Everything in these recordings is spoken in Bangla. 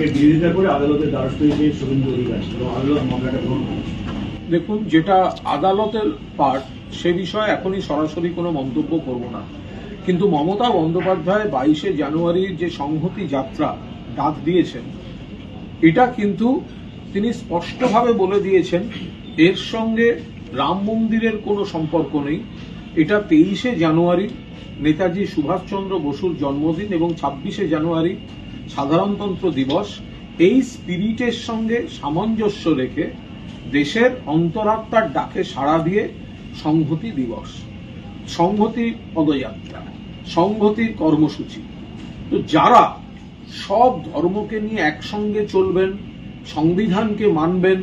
তাকে বিরোধিতা করে আদালতের দ্বারস্থ হয়েছে শুভেন্দু এবং আদালত মামলাটা গ্রহণ দেখুন, যেটা আদালতের পার্ট সে বিষয়ে এখনই সরাসরি কোনো মন্তব্য করব না। কিন্তু মমতা বন্দ্যোপাধ্যায় বাইশে জানুয়ারির যে সংহতি যাত্রা ডাক দিয়েছেন, এটা কিন্তু তিনি স্পষ্টভাবে বলে দিয়েছেন, এর সঙ্গে রাম মন্দিরের কোনো সম্পর্ক নেই। এটা তেইশে জানুয়ারি, নেতাজি সুভাষচন্দ্র বসুর জন্মদিন এবং ছাব্বিশে জানুয়ারি সাধারণতন্ত্র দিবস এই স্পিরিটের সঙ্গে সামঞ্জস্য রেখে দেশের অন্তরাত্মার ডাকে সাড়া দিয়ে সংহতি দিবস, সংহতি পদযাত্রা সংহতির কর্মসূচি। তো যারা সব ধর্মকে নিয়ে একসঙ্গে চলবেন, সংবিধানকে মানবেন,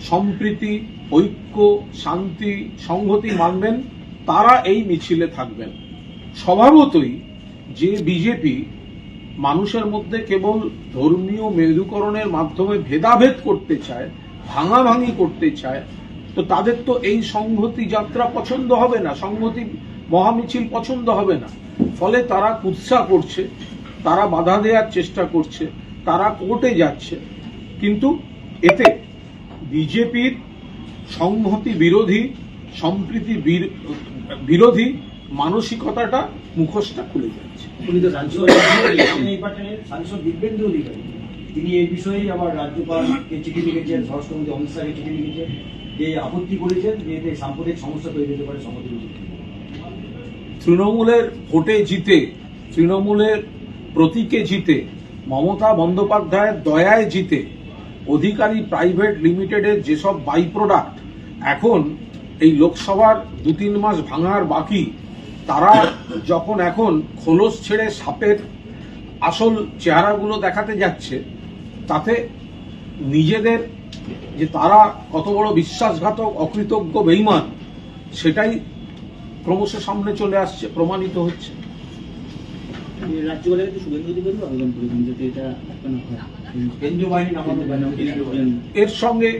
সম্প্রীতি, ঐক্য, শান্তি, সংহতি মানবেন, তারা এই মিছিলে থাকবেন। স্বভাবতই যে বিজেপি মানুষের মধ্যে কেবল ধর্মীয় মেরুকরণের মাধ্যমে ভেদাভেদ করতে চায়, ভাঙাভাঙি করতে চায়, তো তাদের তো এই সংহতি যাত্রা পছন্দ হবে না, সংহতি মহামিছিল পছন্দ হবে না। ফলে তারা কুৎসা করছে, তারা বাধা দেওয়ার চেষ্টা করছে, তারা কোর্টে যাচ্ছে। কিন্তু এতে বিজেপির সংহতি বিরোধী, সম্প্রীতি বির- বিরোধী মানসিকতাটা মুখোশটা খুলে যাচ্ছে উনি তো সাংসদ তিনি এই বিষয়ে রাজ্যপালকে চিঠি লিখেছেন, স্বরাষ্ট্রমন্ত্রী অমিত শাহকে চিঠি লিখেছেন, যে আপত্তি করেছেন যে এতে সাম্প্রদায়িক সমস্যা তৈরি হতে পারে তৃণমূলের ভোটে জিতে, তৃণমূলের প্রতীকে জিতে, মমতা বন্দ্যোপাধ্যায়ের দয়ায় জিতে, অধিকারী প্রাইভেট লিমিটেডের যেসব বাই প্রোডাক্ট এখন এই লোকসভার দু তিন মাস ভাঙার বাকি তারা যখন এখন খোলস ছেড়ে সাপের আসল চেহারাগুলো দেখাতে যাচ্ছে তাতে নিজেদের যে তারা কত বড় বিশ্বাসঘাতক অকৃতজ্ঞ বেইমান সেটাই ক্রমশ সামনে চলে আসছে প্রমাণিত হচ্ছে। এর সঙ্গে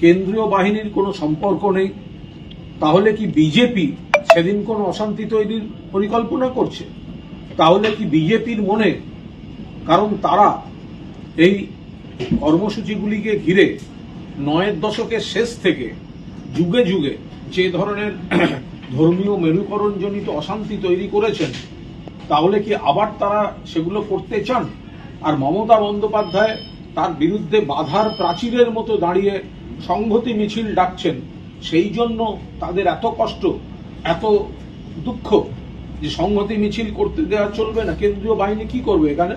কেন্দ্রীয় বাহিনীর কোনো সম্পর্ক নেই। তাহলে কি বিজেপি সেদিন কোন অশান্তি তৈরির পরিকল্পনা করছে। তাহলে কি বিজেপির মনে, কারণ তারা এই কর্মসূচিগুলিকে ঘিরে নয়ের দশকের শেষ থেকে যুগে যুগে যে ধরনের ধর্মীয় মেরুকরণজনিত অশান্তি তৈরি করেছেন, তাহলে কি আবার তারা সেগুলো করতে চান? আর মমতা বন্দ্যোপাধ্যায় তার বিরুদ্ধে বাধার প্রাচীরের মতো দাঁড়িয়ে সংহতি মিছিল ডাকছেন, সেই জন্য তাদের এত কষ্ট এত দুঃখ যে সংহতি মিছিল করতে দেওয়া চলবে না। কেন্দ্রীয় বাহিনী কি করবে এখানে?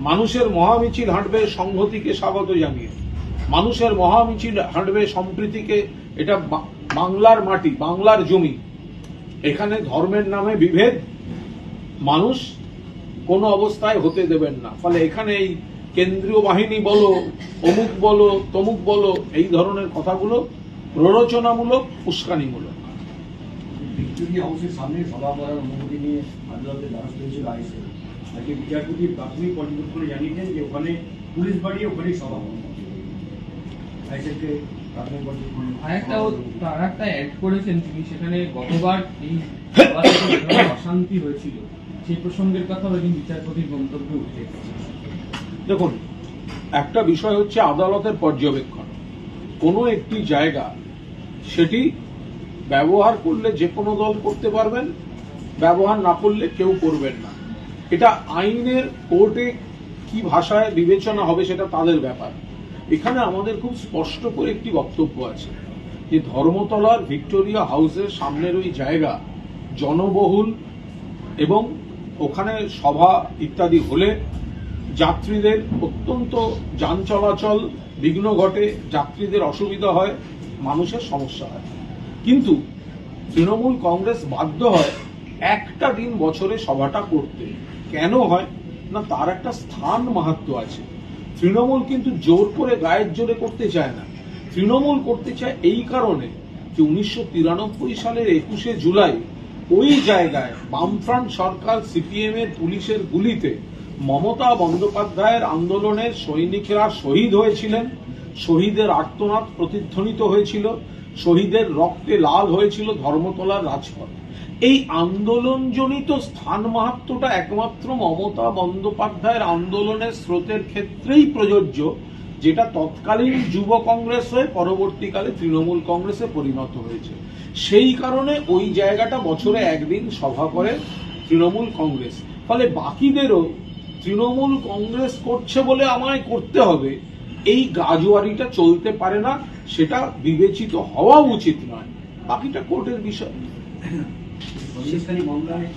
মানুষের মহামিছিল হাঁটবে সংহতিকে স্বাগত জানিয়ে। মানুষের মহামিছিল হাঁটবে সম্প্রীতিকে। এটা বাংলার মাটি, বাংলার জমি। এখানে ধর্মের নামে বিভেদ। মানুষ কোনো অবস্থায় হতে দেবেন না। ফলে এখানে এই কেন্দ্রীয় বাহিনী বলো, অমুক বলো, তমুক বলো, এই ধরনের কথাগুলো প্ররোচনামূলক উস্কানিমূলক। ভিক্টোরিয়া হাউসের সামনে সভা করার অনুমতি নিয়ে আদালতের দ্বারস্থ হয়েছিল আইসে আজকে বিচারপতি প্রাথমিক পর্যবেক্ষণে জানিয়েছেন যে ওখানে পুলিশ বাড়িয়ে ওখানেই সভা। আইসেকে আরেকটা অ্যাড করেছেন তিনি সেখানে গতবার এই অশান্তি হয়েছিল। সেই প্রসঙ্গের কথা বিচারপতির মন্তব্য উঠে দেখুন একটা বিষয় হচ্ছে আদালতের পর্যবেক্ষণ। কোনো একটি জায়গা সেটি ব্যবহার করলে যে কোনো দল করতে পারবেন, ব্যবহার না করলে কেউ করবেন না। এটা আইনের কোর্টে কি ভাষায় বিবেচনা হবে সেটা তাদের ব্যাপার। এখানে আমাদের খুব স্পষ্ট করে একটি বক্তব্য আছে যে ধর্মতলার ভিক্টোরিয়া হাউসের সামনের ওই জায়গা জনবহুল এবং ওখানে সভা ইত্যাদি হলে যাত্রীদের অত্যন্ত যান চলাচল, বিঘ্ন ঘটে, যাত্রীদের অসুবিধা হয়, মানুষের সমস্যা হয়। কিন্তু তৃণমূল কংগ্রেস বাধ্য হয় একটা দিন বছরে সভাটা করতে। কেন হয়? না, তার একটা স্থান মাহাত্ম আছে। তৃণমূল কিন্তু জোর করে গায়ের জোরে করতে চায় না। তৃণমূল করতে চায় এই কারণে যে উনিশশো তিরানব্বই সালের একুশে জুলাই ওই জায়গায় বামফ্রন্ট সরকার সিপিএম এর পুলিশের গুলিতে মমতা বন্দ্যোপাধ্যায়ের আন্দোলনের সৈনিকেরা শহীদ হয়েছিলেন। শহীদের আর্তনাদ প্রতিধ্বনিত হয়েছিল। শহীদের রক্তে লাল হয়েছিল ধর্মতলার রাজপথ এই আন্দোলনজনিত স্থান মাহাত্মটা একমাত্র মমতা বন্দ্যোপাধ্যায়ের আন্দোলনের স্রোতের ক্ষেত্রেই প্রযোজ্য, যেটা তৎকালীন যুব কংগ্রেস হয়ে পরবর্তীকালে তৃণমূল কংগ্রেসে পরিণত হয়েছে। সেই কারণে ওই জায়গাটা বছরে একদিন সভা করে তৃণমূল কংগ্রেস। ফলে বাকিদেরও তৃণমূল কংগ্রেস করছে বলে আমায় করতে হবে। এই গাজোয়ারিটা চলতে পারে না সেটা বিবেচিত হওয়া উচিত নয়। বাকিটা কোর্টের বিষয়। মামলায়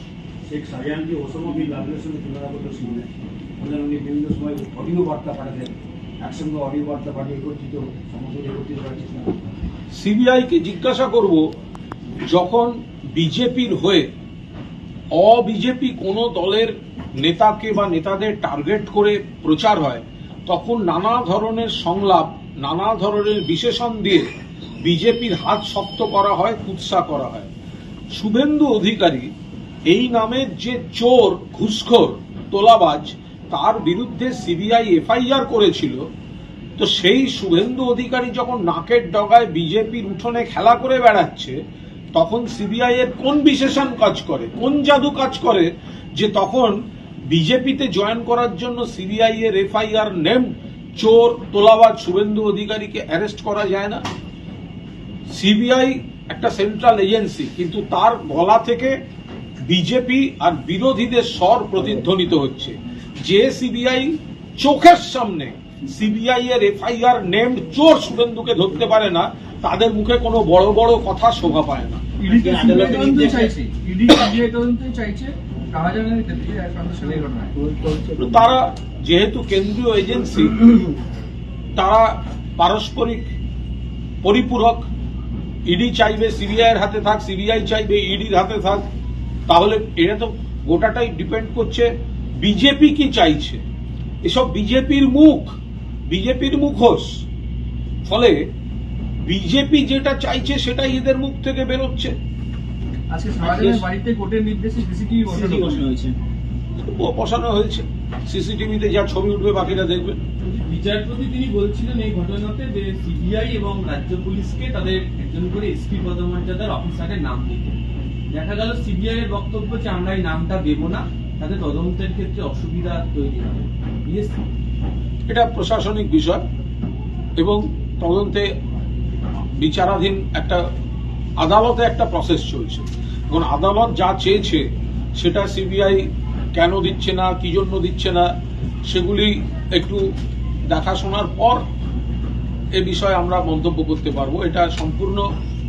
শেখ শাহজাহানকে ওসমা বিন লাদেনের সঙ্গে তুলনা করতে শুনলেন। বললেন উনি বিভিন্ন সময় অডিও বার্তা পাঠাতেন একসঙ্গে অডিও বার্তা পাঠিয়ে একত্রিত সমস্ত একত্রিত করার চেষ্টা সিবিআইকে জিজ্ঞাসা করব যখন বিজেপির হয়ে অবিজেপি কোনো দলের নেতাকে বা নেতাদের টার্গেট করে প্রচার হয় তখন নানা ধরনের সংলাপ, নানা ধরনের বিশেষণ দিয়ে বিজেপির হাত শক্ত করা হয়, কুৎসা করা হয়। শুভেন্দু অধিকারী এই নামের যে চোর, ঘুষখোর, তোলাবাজ, তার বিরুদ্ধে সিবিআই এফআইআর করেছিল, তো সেই শুভেন্দু অধিকারী যখন নাকের ডগায় বিজেপির উঠোনে খেলা করে বেড়াচ্ছে, তখন সিবিআই এর কোন বিশেষণ কাজ করে, কোন জাদু কাজ করে, যে তখন বিজেপিতে জয়েন করার জন্য সিবিআই এর এফআইআর নেম চোর তোলাবাজ শুভেন্দু অধিকারীকে অ্যারেস্ট করা যায় না। সিবিআই একটা সেন্ট্রাল এজেন্সি কিন্তু তার গলা থেকে বিজেপি আর বিরোধীদের স্বর প্রতিধ্বনিত হচ্ছে। যে সিবিআই চোখের সামনে সিবিআই এর এফআইআর নেম চোর শুভেন্দুকে ধরতে পারে না তাদের মুখে কোনো বড় বড় কথা শোভা পায় না। ইডি তো আজকে আদালতে CBI তদন্তই নির্দেশ চাইছে? ইডি সিবিআই তদন্তই চাইছে? তারা যেহেতু কেন্দ্রীয় এজেন্সি, তারা পারস্পরিক পরিপূরক, ইডি চাইবে সিবিআই হাতে থাক, সিবিআই চাইবে, ইডির হাতে থাক, তাহলে এটা তো গোটাটাই ডিপেন্ড করছে বিজেপি কি চাইছে। এসব বিজেপির মুখ, বিজেপির মুখোশ। ফলে বিজেপি যেটা চাইছে সেটাই এদের মুখ থেকে বেরোচ্ছে। আজকে শাহজাহানের বাড়িতে কোর্টের নির্দেশে সিসিটিভি বসানো হয়েছে। বসানো হয়েছে। সিসিটিভিতে যা ছবি উঠবে বাকিরা দেখবে। বিচারপতি তিনি বলছিলেন এই ঘটনাতে যে সিবিআই এবং রাজ্য পুলিশকে তাদের একজন করে এসপি পদমর্যাদার অফিসারের নাম দিতে। দেখা গেল সিবিআই এর বক্তব্য যে আমরা এই নামটা দেব না তাতে তদন্তের ক্ষেত্রে অসুবিধা তৈরি হবে। এটা প্রশাসনিক বিষয় এবং তদন্তে বিচারাধীন একটা আদালতে একটা প্রসেস চলছে। এখন আদালত যা চেয়েছে সেটা সিবিআই কেন দিচ্ছে না কি জন্য দিচ্ছে না সেগুলি একটু দেখাশোনার পর এ বিষয়ে আমরা মন্তব্য করতে পারব। এটা সম্পূর্ণ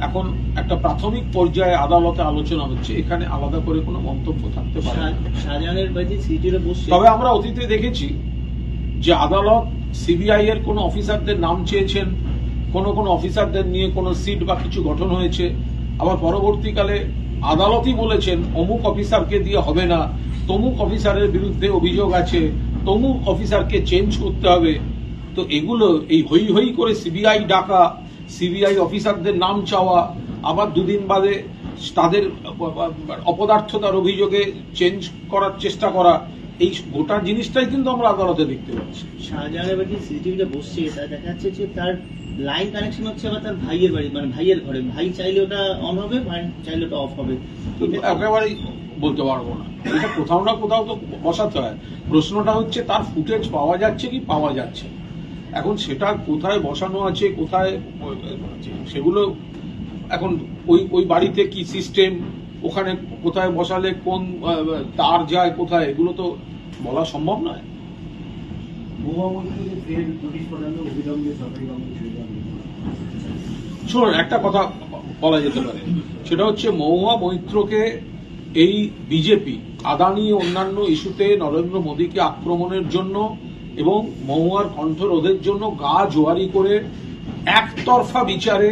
এখন একটা প্রাথমিক পর্যায়ে আদালতে আলোচনা হচ্ছে। এখানে আলাদা করে কোনো মন্তব্য থাকতে পারে তবে আমরা অতীতে দেখেছি যে আদালত সিবিআই এর কোন অফিসারদের নাম চেয়েছেন কোন কোন অফিসারদের নিয়ে কোনো সিট বা কিছু গঠন হয়েছে। আবার পরবর্তীকালে আদালতই বলেছেন, অমুক অফিসারকে দিয়ে হবে না। তমুক অফিসারের বিরুদ্ধে অভিযোগ আছে, তমুক অফিসারকে চেঞ্জ করতে হবে। তো এগুলো, এই হই হই করে সিবিআই ডাকা, সিবিআই অফিসারদের নাম চাওয়া, আবার দুদিন বাদে তাদের অপদার্থতার অভিযোগে চেঞ্জ করার চেষ্টা করা এই গোটা জিনিসটাই কিন্তু আমরা আদালতে দেখতে পাচ্ছি। শাহজাহানের বাড়িতে সিসিটিভিটা বসছে তা দেখা যাচ্ছে যে তার লাইন কানেকশন হচ্ছে আবার তার ভাইয়ের বাড়ি মানে ভাইয়ের ঘরে। ভাই চাইলে ওটা অন হবে ভাই চাইলে ওটা অফ হবে। একেবারেই বলতে পারব না। এটা কোথাও না কোথাও তো বসাতে হয়। প্রশ্নটা হচ্ছে তার ফুটেজ পাওয়া যাচ্ছে কি পাওয়া যাচ্ছে এখন সেটা কোথায় বসানো আছে কোথায় সেগুলো এখন ওই ওই বাড়িতে কি সিস্টেম ওখানে কোথায় বসালে কোন তার যায় কোথায়, এগুলো তো বলা সম্ভব নয়। শুনুন, একটা কথা বলা যেতে পারে সেটা হচ্ছে মহুয়া মৈত্রকে এই বিজেপি, আদানি অন্যান্য ইস্যুতে নরেন্দ্র মোদীকে আক্রমণের জন্য এবং মহুয়ার কণ্ঠরোধের জন্য গা জোয়ারি করে একতরফা বিচারে,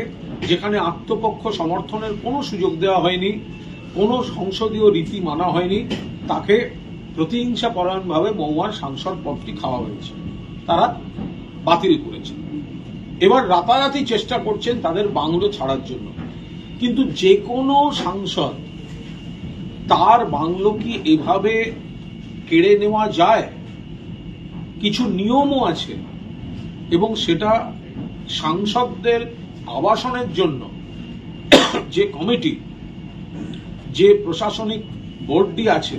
যেখানে আত্মপক্ষ সমর্থনের কোনো সুযোগ দেওয়া হয়নি কোনো সংসদীয় রীতি মানা হয়নি। তাকে প্রতিহিংসা পরায়ণভাবে সাংসদ পদটি খাওয়া হয়েছে। তারা বাতিল করেছে। এবার রাতারাতি চেষ্টা করছেন তাদের বাংলো ছাড়ার জন্য। কিন্তু যে কোনো সাংসদ তার বাংলো কি এভাবে কেড়ে নেওয়া যায়? কিছু নিয়মও আছে। এবং সেটা সাংসদদের আবাসনের জন্য যে কমিটি যে প্রশাসনিক বোর্ডটি আছে,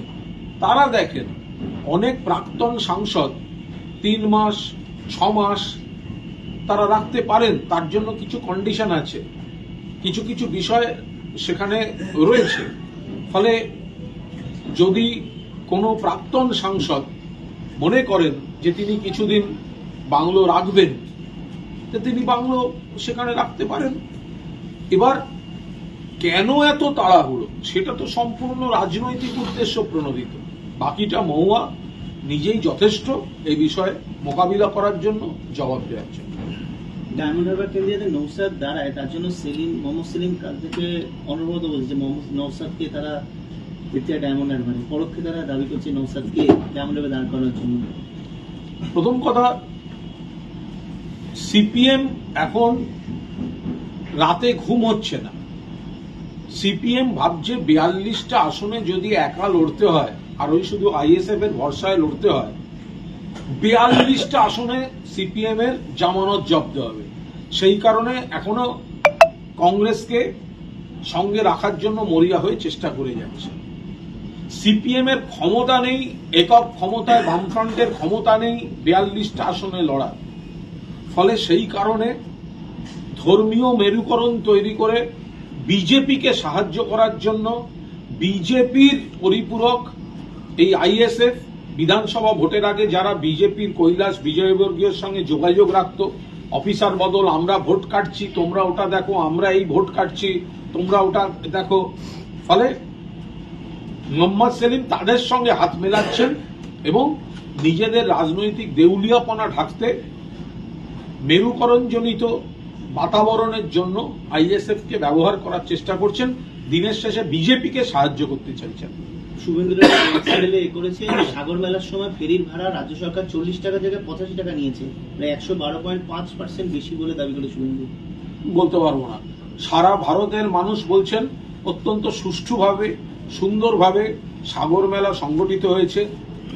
তারা দেখেন অনেক প্রাক্তন সাংসদ তিন মাস, ছ মাস তারা রাখতে পারেন, তার জন্য কিছু কন্ডিশন আছে। কিছু কিছু বিষয় সেখানে রয়েছে। ফলে যদি কোনো প্রাক্তন সাংসদ মনে করেন যে তিনি কিছুদিন বাংলো রাখবেন, তো তিনি বাংলো সেখানে রাখতে পারেন। এবার কেন এত তাড়াহুড়ো? সেটা তো সম্পূর্ণ রাজনৈতিক উদ্দেশ্য প্রণোদিত। বাকিটা মহুয়া নিজেই যথেষ্ট এই বিষয়ে মোকাবিলা করার জন্য জবাব দেওয়ার জন্য। ডায়মন্ড হারবার কেন্দ্রে নৌসাদ দাঁড়ায় তার জন্য সেলিম মোহাম্মদ সেলিম কাল থেকে অনুরোধ বলছে মোহাম্মদ নৌসাদকে তারা যেতে চায় ডায়মন্ড হারবারে পরোক্ষে তারা দাবি করছে নৌসাদকে ডায়মন্ড হারবারে দাঁড় করানোর জন্য। প্রথম কথা সিপিএম এখন রাতে ঘুম হচ্ছে না। সিপিএম ভাবছে বিয়াল্লিশটা আসনে যদি একা লড়তে হয়, আর ওই শুধু আইএসএফ এর ভরসায় লড়তে হয়, বিয়াল্লিশটা আসনে সিপিএম এর জামানত জব্দ হবে। সেই কারণে এখনও কংগ্রেসকে সঙ্গে রাখার জন্য মরিয়া হয়ে চেষ্টা করে যাচ্ছে। সিপিএম এর ক্ষমতা নেই, একক ক্ষমতায়, বামফ্রন্টের ক্ষমতা নেই বিয়াল্লিশটা আসনে লড়ার। ফলে সেই কারণে ধর্মীয় মেরুকরণ তৈরি করে বিজেপিকে সাহায্য করার জন্য বিজেপির পরিপূরক এই আইএসএফ বিধানসভা ভোটের আগে যারা বিজেপির কৈলাস বিজয়বর্গীয়র সঙ্গে যোগাযোগ রাখত, অফিসার বদল, আমরা ভোট কাটছি, তোমরা ওটা দেখো, আমরা এই ভোট কাটছি, তোমরা ওটা দেখো। ফলে মোহাম্মদ সেলিম তাদের সঙ্গে হাত মেলাচ্ছেন এবং নিজেদের রাজনৈতিক দেউলিয়াপনা ঢাকতে মেরুকরণজনিত বাতাবরণের জন্য আইএসএফ কে ব্যবহার করার চেষ্টা করছেন। দিনের শেষে বিজেপিকে সাহায্য করতে চাইছেন। শুভেন্দু এ করেছে সাগর মেলার সময় ফেরির ভাড়া রাজ্য সরকার চল্লিশ টাকা জায়গায় পঁচাশি টাকা নিয়েছে। প্রায় একশো বারো পয়েন্ট পাঁচ পার্সেন্ট বেশি বলে দাবি করে শুভেন্দু। বলতে পারব না। সারা ভারতের মানুষ বলছেন অত্যন্ত সুষ্ঠুভাবে সুন্দরভাবে সাগর মেলা সংগঠিত হয়েছে।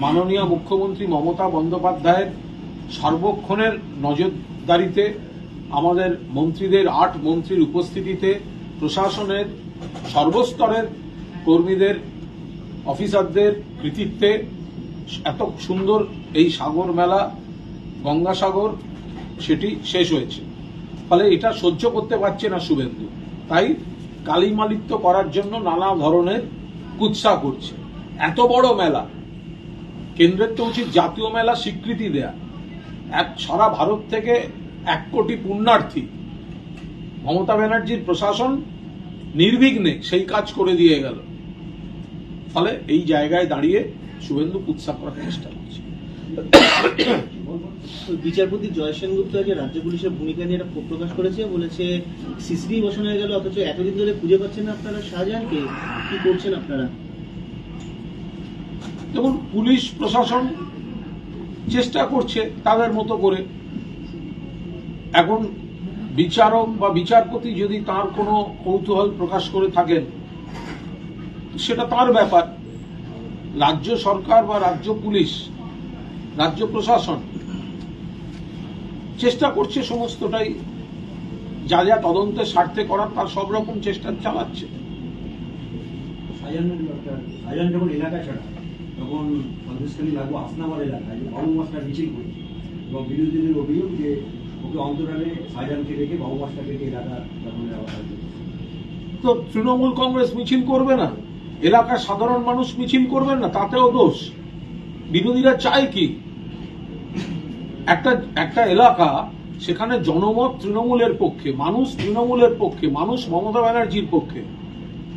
মাননীয় মুখ্যমন্ত্রী মমতা বন্দ্যোপাধ্যায়ের সর্বক্ষণের নজরদারিতে আমাদের মন্ত্রীদের, আট মন্ত্রীর উপস্থিতিতে প্রশাসনের সর্বস্তরের কর্মীদের, অফিসারদের কৃতিত্বে এত সুন্দর এই সাগর মেলা, গঙ্গাসাগর, সেটি শেষ হয়েছে। ফলে এটা সহ্য করতে পারছে না শুভেন্দু। তাই কালিমালিত্য করার জন্য নানা ধরনের কুৎসা করছে। এত বড় মেলা, কেন্দ্রের তো উচিত জাতীয় মেলা স্বীকৃতি দেয়া। এক সারা ভারত থেকে এক কোটি পুণ্যার্থী। মমতা ব্যানার্জির প্রশাসন নির্বিঘ্নে সেই কাজ করে দিয়ে গেল। ফলে এই জায়গায় দাঁড়িয়ে শুভেন্দু কুৎসা করার চেষ্টা করছে। বিচারপতি জয় সেনগুপ্ত আজকে রাজ্য পুলিশের ভূমিকা নিয়ে একটা ক্ষোভ প্রকাশ করেছে বলেছে সিসিটিভি বসানো হয়ে গেল অথচ এতদিন ধরে খুঁজে পাচ্ছেন না আপনারা শাহজাহানকে। কি করছেন আপনারা? যেমন পুলিশ প্রশাসন চেষ্টা করছে তাদের মতো করে এখন বিচারক বা বিচারপতি যদি তার কোনো কৌতূহল প্রকাশ করে থাকেন, সেটা তার ব্যাপার। রাজ্য সরকার বা রাজ্য পুলিশ, রাজ্য প্রশাসন চেষ্টা করছে সমস্তটাই। যা যা তদন্তের স্বার্থে করার, তার সব রকম চেষ্টা চালাচ্ছে। যখন এলাকা ছাড়া, তখন এলাকায় এবং বিরোধীদের অভিযোগ যে ওকে অন্তরালে সাজানকে রেখে বাবু মাস্টারকে এলাকা তো তৃণমূল কংগ্রেস মিছিল করবে না? এলাকার সাধারণ মানুষ মিছিল করবেন না? তাতেও দোষ। বিরোধীরা চায় কি? একটা একটা এলাকা সেখানে জনমত তৃণমূলের পক্ষে, মানুষ তৃণমূলের পক্ষে, মানুষ মমতা ব্যানার্জির পক্ষে।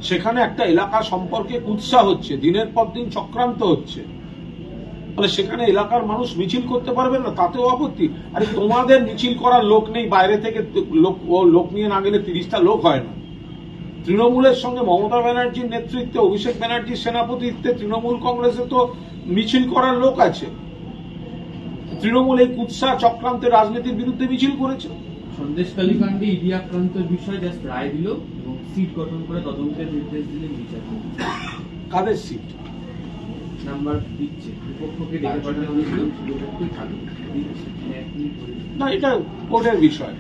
সেখানে একটা এলাকা সম্পর্কে উৎসাহ হচ্ছে, দিনের পর দিন চক্রান্ত হচ্ছে। ফলে সেখানে এলাকার মানুষ মিছিল করতে পারবে না তাতেও আপত্তি। আরে তোমাদের মিছিল করার লোক নেই বাইরে থেকে লোক ও লোক নিয়ে না গেলে তিরিশটা লোক হয় না। তৃণমূলের সঙ্গে মমতা ব্যানার্জির নেতৃত্বে অভিষেক ব্যানার্জির সেনাপতিত্বে তৃণমূল কংগ্রেসে তো মিছিল করার লোক আছে। তৃণমূল এই কুৎসা চক্রান্তের রাজনীতির বিরুদ্ধে মিছিল করেছে। সন্দেশকালী কাণ্ডে ইডি আক্রান্তের বিষয়ে জাস্ট রায় দিল এবং সিট গঠন করে তদন্তের নির্দেশ দিলেন বিচারপতি। কাদের সিট? নাম্বার দিচ্ছে বিপক্ষকে ডেকে পাঠানো হয়েছিল বিপক্ষই থাকবে। না এটা কোর্টের বিষয়।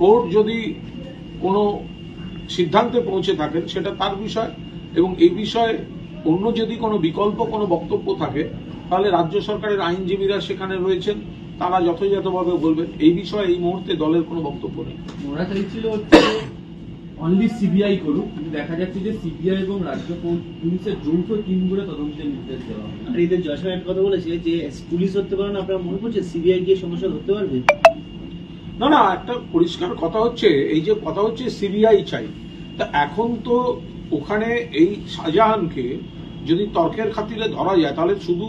কোর্ট যদি কোনো সিদ্ধান্তে পৌঁছে থাকেন সেটা তার বিষয়। এবং এই বিষয়ে অন্য যদি কোনো বিকল্প কোনো বক্তব্য থাকে তাহলে রাজ্য সরকারের আইনজীবীরা সেখানে রয়েছেন। তারা যথাযথভাবে বলবেন। এই বিষয়ে এই মুহূর্তে দলের কোনো বক্তব্য নেই। ওরা চাইছিল হচ্ছে অনলি সিবিআই করুক কিন্তু দেখা যাচ্ছে যে সিবিআই এবং রাজ্য পুলিশের যৌথ টিম করে তদন্তের নির্দেশ দেওয়া হবে আর এদের জয়সাম একটা কথা বলেছে যে পুলিশ ধরতে পারে না আপনারা মনে করছেন সিবিআই গিয়ে সমস্যা ধরতে পারবে? না না একটা পরিষ্কার কথা হচ্ছে এই যে কথা হচ্ছে সিবিআই চাই। তা এখন তো ওখানে এই শাহজাহানকে যদি তর্কের খাতিরে ধরা যায় তাহলে শুধু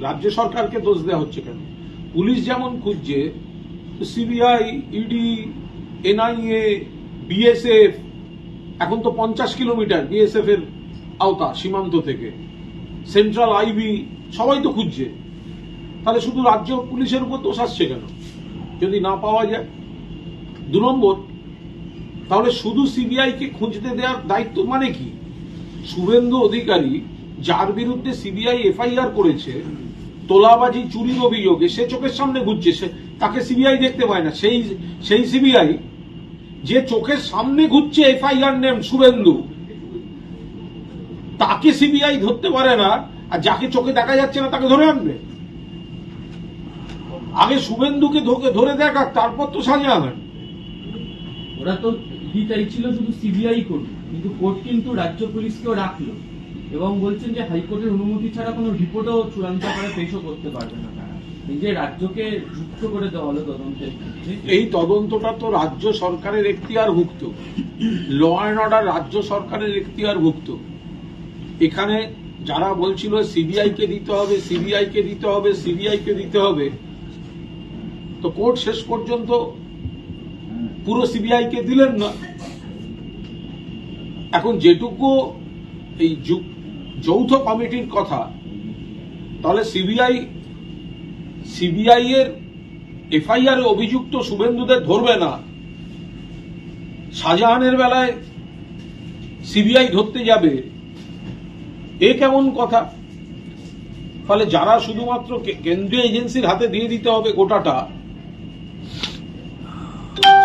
রাজ্য সরকারকে দোষ দেওয়া হচ্ছে কেন? পুলিশ যেমন খুঁজছে সিবিআই ইডি এনআইএ বিএসএফ এখন তো পঞ্চাশ কিলোমিটার বিএসএফ এর আওতা সীমান্ত থেকে। সেন্ট্রাল আইবি সবাই তো খুঁজছে। তাহলে শুধু রাজ্য পুলিশের উপর দোষ আসছে কেন? যদি না পাওয়া যায়, দু নম্বর, তাহলে শুধু সিবিআই কে খুঁজতে দেওয়ার দায়িত্ব মানে কি? শুভেন্দু অধিকারী, যার বিরুদ্ধে সিবিআই এফআইআর করেছে, তোলাবাজি চুরির অভিযোগে সে চোখের সামনে ঘুরছে। সে তাকে সিবিআই দেখতে পায় না। সেই সেই সিবিআই যে চোখের সামনে ঘুরছে এফআইআর নেম শুভেন্দু, তাকে সিবিআই ধরতে পারে না, আর যাকে চোখে দেখা যাচ্ছে না তাকে ধরে আনবে। আগে শুভেন্দুকে ধরে দেখা, তারপর তো শাহজাহান ওরা তো ইডি চাইছিল শুধু সিবিআই করুক কিন্তু কোর্ট কিন্তু রাজ্য পুলিশকেও রাখল। এবং বলছেন যে হাইকোর্টের অনুমতি ছাড়া কোনো রিপোর্টও চূড়ান্ত করে পেশও করতে পারবে না তারা। এই রাজ্যকে যুক্ত করে দেওয়া হলো তদন্তের এই তদন্তটা তো রাজ্য সরকারের এখতিয়ারভুক্ত ল অ্যান্ড অর্ডার রাজ্য সরকারের এখতিয়ারভুক্ত এখানে যারা বলছিল সিবিআই কে দিতে হবে সিবিআই কে দিতে হবে সিবিআই কে দিতে হবে, তো কোর্ট শেষ পর্যন্ত পুরো সিবিআই কে দিলেন না। এখন যেটুকু এই যৌথ কমিটির কথা, তাহলে সিবিআই সিবিআই এর এফআইআর অভিযুক্ত শুভেন্দুদের ধরবে না। শাহজাহানের বেলায় সিবিআই ধরতে যাবে। এ কেমন কথা? ফলে যারা শুধুমাত্র কেন্দ্রীয় এজেন্সির হাতে দিয়ে দিতে হবে গোটাটা,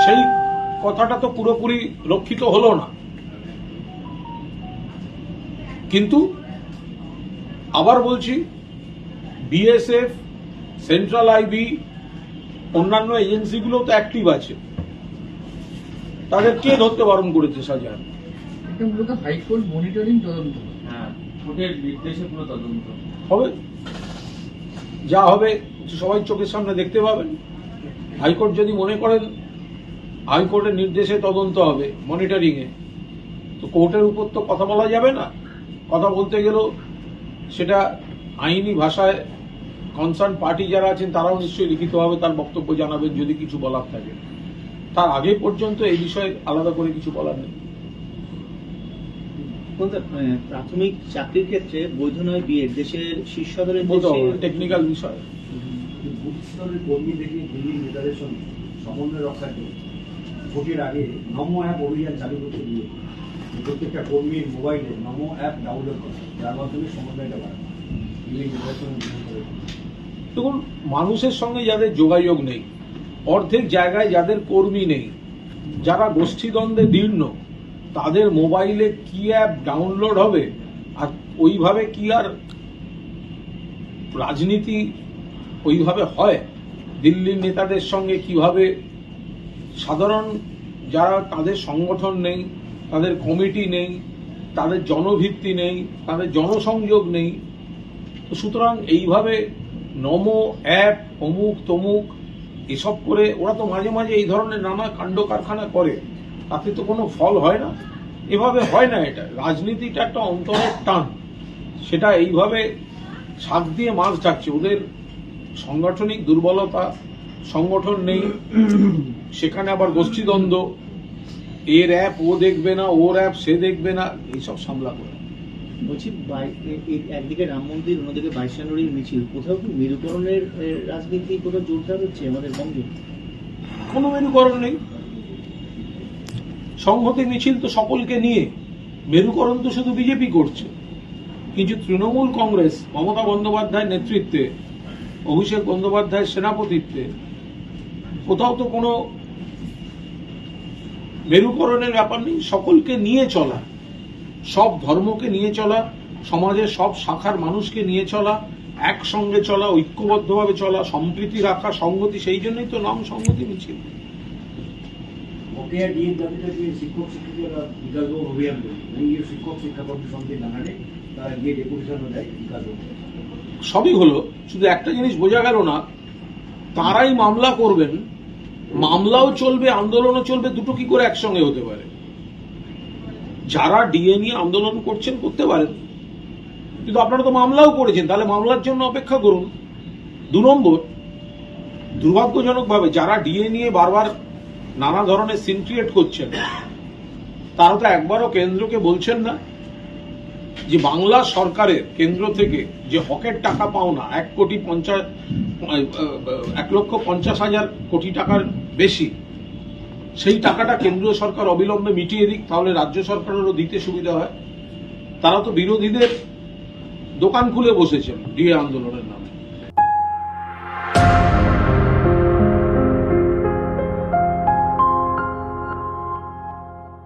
সেই কথাটা তো পুরোপুরি রক্ষিত হলো না। কিন্তু আবার বলছি, বিএসএফ সেন্ট্রাল আইবি অন্যান্য এজেন্সিগুলো তো অ্যাক্টিভ আছে। তাদের কে ধরতে বারণ করেছে হাইকোর্ট মনিটরিং তদন্ত। হ্যাঁ তদন্ত। হবে। যা হবে সবাই চোখের সামনে দেখতে পাবেন। হাইকোর্ট যদি মনে করেন হাইকোর্টের নির্দেশে তদন্ত হবে মনিটরিং এ। তো কোর্টের উপর তো কথা বলা যাবে না। কথা বলতে গেলেও সেটা আইনি ভাষায় কনসার্ন পার্টি যারা আছেন তারাও নিশ্চয়ই লিখিতভাবে তার বক্তব্য জানাবেন যদি কিছু বলার থাকে। তার আগে পর্যন্ত এই বিষয়ে আলাদা করে কিছু বলার নেই। বলতে প্রাথমিক চাকরির ক্ষেত্রে বৈধ নয় বিয়ে দেশের শীর্ষ বলতে টেকনিক্যাল বিষয়। কর্মী থেকে দিল্লির নেতাদের সঙ্গে সমন্বয় রক্ষার্থে ভোটের আগে নমো অ্যাপ অভিযান চালু করতে দিয়ে প্রত্যেকটা কর্মীর মোবাইলে নমো অ্যাপ ডাউনলোড করা যার মাধ্যমে সমন্বয়টা বাড়ানো দেখুন, মানুষের সঙ্গে যাদের যোগাযোগ নেই, অর্ধেক জায়গায় যাদের কর্মী নেই, যারা গোষ্ঠীদ্বন্দ্বে দীর্ণ, তাদের মোবাইলে কি অ্যাপ ডাউনলোড হবে আর ওইভাবে কি আর রাজনীতি ওইভাবে হয়? দিল্লির নেতাদের সঙ্গে কীভাবে সাধারণ যারা তাদের সংগঠন নেই, তাদের কমিটি নেই, তাদের জনভিত্তি নেই, তাদের জনসংযোগ নেই তো সুতরাং এইভাবে নমো, অ্যাপ, অমুক, তমুক, এসব করে ওরা তো মাঝে মাঝে এই ধরনের নানা কাণ্ড কারখানা করে। তাতে তো কোনো ফল হয় না। এভাবে হয় না এটা। রাজনীতিটা একটা অন্তরের টান। সেটা এইভাবে শাক দিয়ে মাছ যাচ্ছে ওদের সাংগঠনিক দুর্বলতা, সংগঠন নেই। সেখানে আবার গোষ্ঠীদ্বন্দ্ব। এর অ্যাপ ও দেখবে না, ওর অ্যাপ সে দেখবে না। এইসব সামলা ওরা। বলছি একদিকে রাম মন্দির, অন্যদিকে বাইশ জানুয়ারির মিছিল। কোথাও কি মেরুকরণের রাজনীতি কোথাও জোরদার হচ্ছে আমাদের বঙ্গে? কোনো মেরুকরণ নেই। সংহতি মিছিল তো সকলকে নিয়ে, মেরুকরণ তো শুধু বিজেপি করছে। কিন্তু তৃণমূল কংগ্রেস, মমতা বন্দ্যোপাধ্যায়ের নেতৃত্বে, অভিষেক বন্দ্যোপাধ্যায়ের সেনাপতিত্বে, কোথাও তো কোনো মেরুকরণের ব্যাপার নেই। সকলকে নিয়ে চলা। সব ধর্মকে নিয়ে চলা সমাজের সব শাখার মানুষকে নিয়ে চলা একসঙ্গে চলা ঐক্যবদ্ধভাবে চলা সম্প্রীতি রাখা সংগতি সেই জন্যই তো নাম সংগতি মিছিল। বকেয়া ডিএর দাবিতে যে শিক্ষক শিক্ষিকারা বিকাশবাবু অভিযান শিক্ষক শিক্ষা কমিশনকে জানালে তারা গিয়ে ডেপুটেশনও দেয় বিকাশবাবু সবই হলো শুধু একটা জিনিস বোঝা গেল না তারাই মামলা করবেন মামলাও চলবে আন্দোলনও চলবে দুটো কি করে একসঙ্গে হতে পারে? যারা ডিএ নিয়ে আন্দোলন করছেন করতে পারেন। কিন্তু আপনারা তো মামলাও করেছেন, তাহলে মামলার জন্য অপেক্ষা করুন। দু নম্বর, দুর্ভাগ্যজনকভাবে যারা ডিএ নিয়ে বারবার নানা ধরনের সিন ক্রিয়েট করছেন, তারা তো একবারও কেন্দ্রকে বলছেন না যে বাংলা সরকারের কেন্দ্র থেকে যে হকের টাকা পাওনা, এক কোটি পঞ্চাশ এক লক্ষ পঞ্চাশ হাজার কোটি টাকার বেশি সেই টাকাটা কেন্দ্রীয় সরকার অবিলম্বে মিটিয়ে দিক, তাহলে রাজ্য সরকারেরও দিতে সুবিধা হয়। তারা তো বিরোধীদের দোকান খুলে বসেছেন ডিএ আন্দোলনের নামে।